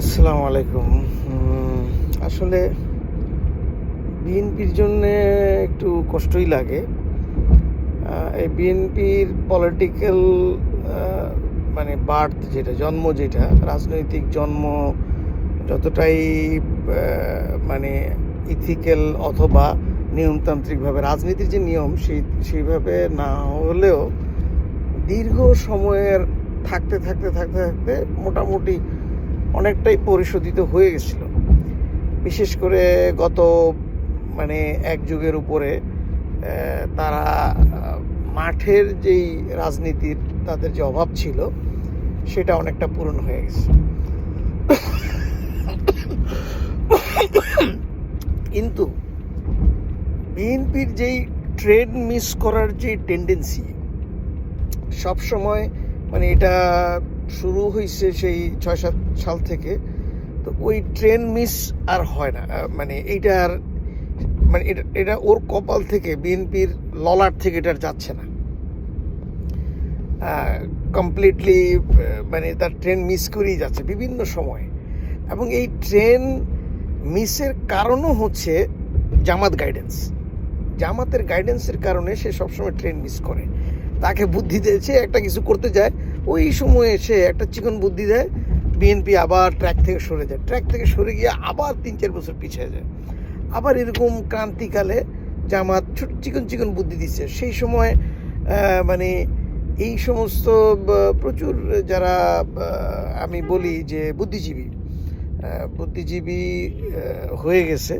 আসসালামু আলাইকুম আসলে বিএনপির জন্য একটু কষ্টই লাগে। এই বিএনপির পলিটিক্যাল মানে বার্থ যেটা, জন্ম যেটা, রাজনৈতিক জন্ম যতটাই মানে ইথিক্যাল অথবা নিয়মতান্ত্রিকভাবে, রাজনীতির যে নিয়ম, সেই, সেইভাবে না হলেও দীর্ঘ সময়ের থাকতে থাকতে থাকতে থাকতে মোটামুটি অনেকটাই পরিশোধিত হয়ে গেছিল। বিশেষ করে গত মানে এক যুগের উপরে তারা মাঠের যেই রাজনীতির তাদের যে অভাব ছিল, সেটা অনেকটা পূরণ হয়ে গেছে। কিন্তু বিএনপির যেই ট্রেন মিস করার যে টেন্ডেন্সি সব সময় মানে এটা শুরু হয়েছে সেই ছয় সাত সাল থেকে। তো ওই ট্রেন মিস আর হয় না। মানে এইটা আর মানে এটা এটা ওর কপাল থেকে, বিএনপির ললাট থেকে এটা আর যাচ্ছে না। কমপ্লিটলি মানে তার ট্রেন মিস করেই যাচ্ছে বিভিন্ন সময়ে। এবং এই ট্রেন মিসের কারণও হচ্ছে জামাত গাইডেন্স জামাতের গাইডেন্সের কারণে সে সবসময় ট্রেন মিস করে। তাকে বুদ্ধি দিয়েছে, একটা কিছু করতে যায় ওই সময়ে এসে একটা চিকন বুদ্ধি দেয় বিএনপি আবার ট্র্যাক থেকে সরে যায়। ট্র্যাক থেকে সরে গিয়ে আবার তিন চার বছর পিছিয়ে যায়। আবার এরকম ক্রান্তিকালে জামাত ছোট চিকন চিকন বুদ্ধি দিচ্ছে। সেই সময় মানে এই সমস্ত প্রচুর যারা আমি বলি যে বুদ্ধিজীবী বুদ্ধিজীবী হয়ে গেছে।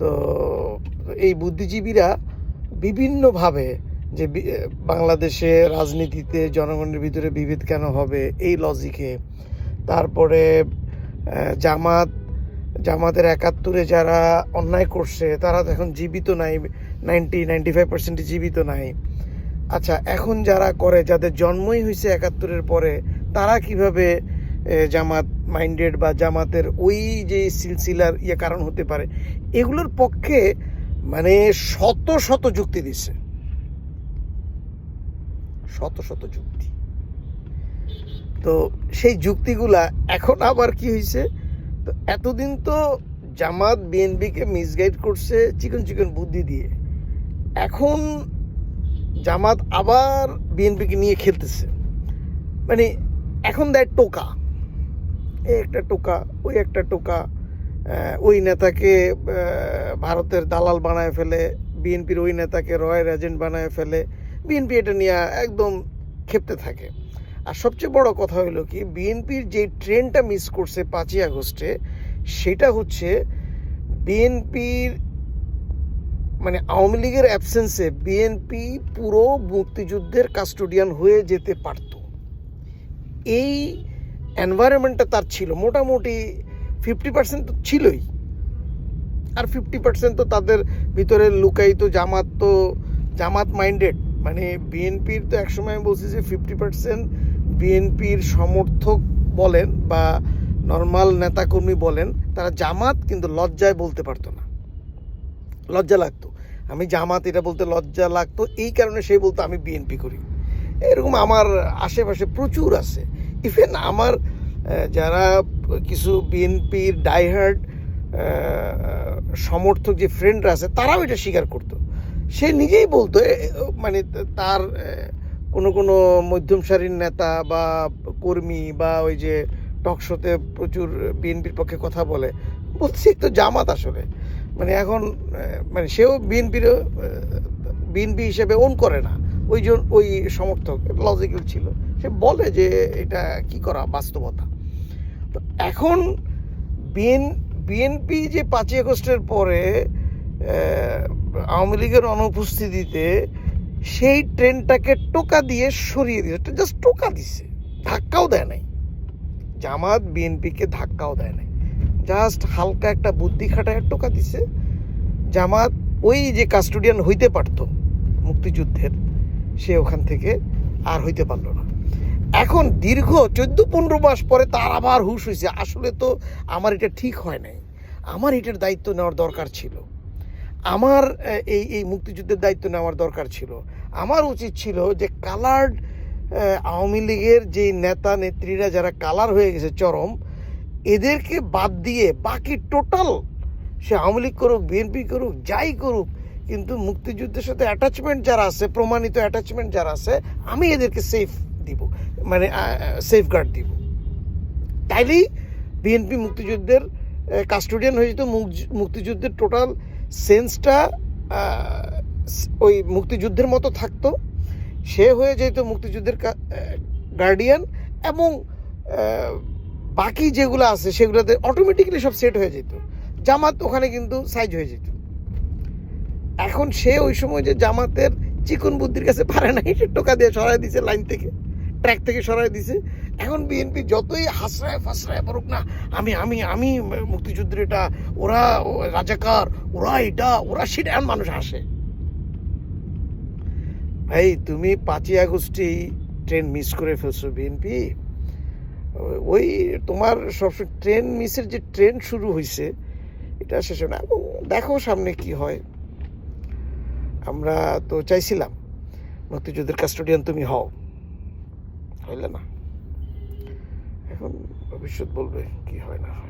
তো এই বুদ্ধিজীবীরা বিভিন্নভাবে যে বাংলাদেশে রাজনীতিতে জনগণের ভিতরে বিভেদ কেন হবে? এই লজিকে তারপরে জামাত, জামাতের একাত্তরে যারা অন্যায় করছে, তারা তো এখন জীবিত নাই। নাইনটি নাইনটি ফাইভ পার্সেন্ট জীবিত নাই। আচ্ছা এখন যারা করে, যাদের জন্মই হয়েছে একাত্তরের পরে, তারা কীভাবে জামাত মাইন্ডেড বা জামাতের ওই যে সিলসিলার ইয়ে কারণ হতে পারে, এগুলোর পক্ষে মানে শত শত যুক্তি দিচ্ছে। শত শত যুক্তি। তো সেই যুক্তিগুলা এখন আবার কি হয়েছে তো এতদিন তো জামাত, বিএনপিকে মিসগাইড করছে চিকন চিকন বুদ্ধি দিয়ে। এখন জামাত আবার বিএনপিকে নিয়ে খেলতেছে। মানে এখন দেয় টোকা। এই একটা টোকা, ওই একটা টোকা ওই নেতাকে ভারতের দালাল বানায় ফেলে, বিএনপির ওই নেতাকে রয়্যাল এজেন্ট বানায় ফেলে। বিএনপি এটা নিয়ে একদম খেপতে থাকে। আর সবচেয়ে বড় কথা হলো কি, বিএনপির যে ট্রেনটা মিস করছে পাঁচই আগস্টে, সেটা হচ্ছে বিএনপির মানে আওয়ামী লীগের অ্যাবসেন্সে বিএনপি পুরো মুক্তিযুদ্ধের কাস্টোডিয়ান হয়ে যেতে পারত। এই এনভায়রনমেন্টটা তার ছিল। মোটামুটি ফিফটি পার্সেন্ট তো ছিলই। আর ফিফটি পার্সেন্ট তো তাদের ভিতরে লুকায়িত জামাত তো জামাত মাইন্ডেড মানে বিএনপির তো একসময় আমি বলছি যে ফিফটি পার্সেন্ট বিএনপির সমর্থক বলেন বা নর্মাল নেতাকর্মী বলেন, তারা জামাত কিন্তু লজ্জায় বলতে পারতো না। লজ্জা লাগতো। আমি জামাত, এটা বলতে লজ্জা লাগতো। এই কারণে সে বলতো, আমি বিএনপি করি। এরকম আমার আশেপাশে প্রচুর আছে। ইভেন আমার যারা কিছু বিএনপির ডাইহার্ড সমর্থক যে ফ্রেন্ডরা আছে, তারাও এটা স্বীকার করতো। সে নিজেই বলতো মানে তার কোনো কোনো মধ্যম সারির নেতা বা কর্মী বা ওই যে টকশোতে প্রচুর বিএনপির পক্ষে কথা বলে, বলছি তো জামাত আসলে। মানে এখন মানে সেও বিএনপির বিএনপি হিসেবে ওন করে না। ওই জন্য ওই সমর্থক লজিক্যাল ছিল। সে বলে যে এটা কি করা বাস্তবতা। তো এখন বিএন, বিএনপি যে পাঁচই আগস্টের পরে আওয়ামী লীগের অনুপস্থিতিতে সেই ট্রেনটাকে টোকা দিয়ে সরিয়ে দিয়েছে। জাস্ট টোকা দিছে। ধাক্কাও দেয় নাই। জামাত, বিএনপিকে ধাক্কাও দেয় নাই। জাস্ট হালকা একটা বুদ্ধি খাটায় টোকা দিছে। জামাত ওই যে কাস্টোডিয়ান হইতে পারতো মুক্তিযুদ্ধের, সে ওখান থেকে আর হইতে পারল না। এখন দীর্ঘ চোদ্দ পনেরো মাস পরে তার আবার হুশ হয়েছে আসলে তো আমার এটা ঠিক হয় নাই। আমার এটার দায়িত্ব নেওয়ার দরকার ছিল। আমার এই এই মুক্তিযুদ্ধের দায়িত্ব নেওয়ার দরকার ছিল। আমার উচিত ছিল যে কালার্ড আওয়ামী লীগের যে নেতা, নেত্রীরা যারা কালার হয়ে গেছে চরম, এদেরকে বাদ দিয়ে বাকি টোটাল সে আওয়ামী লীগ করুক, বিএনপি করুক, যাই করুক, কিন্তু মুক্তিযুদ্ধের সাথে অ্যাটাচমেন্ট যারা আছে, প্রমাণিত অ্যাটাচমেন্ট যারা আছে, আমি এদেরকে সেফ দিব মানে সেফ গার্ড দিব। তাইলেই বিএনপি মুক্তিযুদ্ধের কাস্টোডিয়ান হয়ে যেত মুক- মুক্তিযুদ্ধের টোটাল সেন্সটা ওই মুক্তিযুদ্ধের মতো থাকতো। সে হয়ে যেত মুক্তিযুদ্ধের গার্ডিয়ান এবং বাকি যেগুলো আছে সেগুলোতে অটোমেটিক্যালি সব সেট হয়ে যেত। জামাত ওখানে কিন্তু সাইজ হয়ে যেত। এখন সে ওই সময় যে জামাতের চিকন বুদ্ধির কাছে পারে না টোকা দিয়ে সরাই দিছে লাইন থেকে ট্র্যাক থেকে সরাই দিছে। এখন বিএনপি যতই হাসরায় ফাসরায় পড়ুক না, আমি আমি আমি মুক্তিযুদ্ধের এটা, ওরা রাজাকার, ওরা এটা, ওরা সেটা এখন মানুষ হাসে। ভাই, তুমি পাঁচই আগস্টেই ট্রেন মিস করে ফেলছো বিএনপি ওই তোমার সবসময় ট্রেন মিসের যে ট্রেন শুরু হয়েছে এটা শেষ না। দেখো সামনে কি হয়। আমরা তো চাইছিলাম, মুক্তিযুদ্ধের কাস্টোডিয়ান তুমি হও। হইলে না। এখন ভবিষ্যৎ বলবে কি হয় না হয়।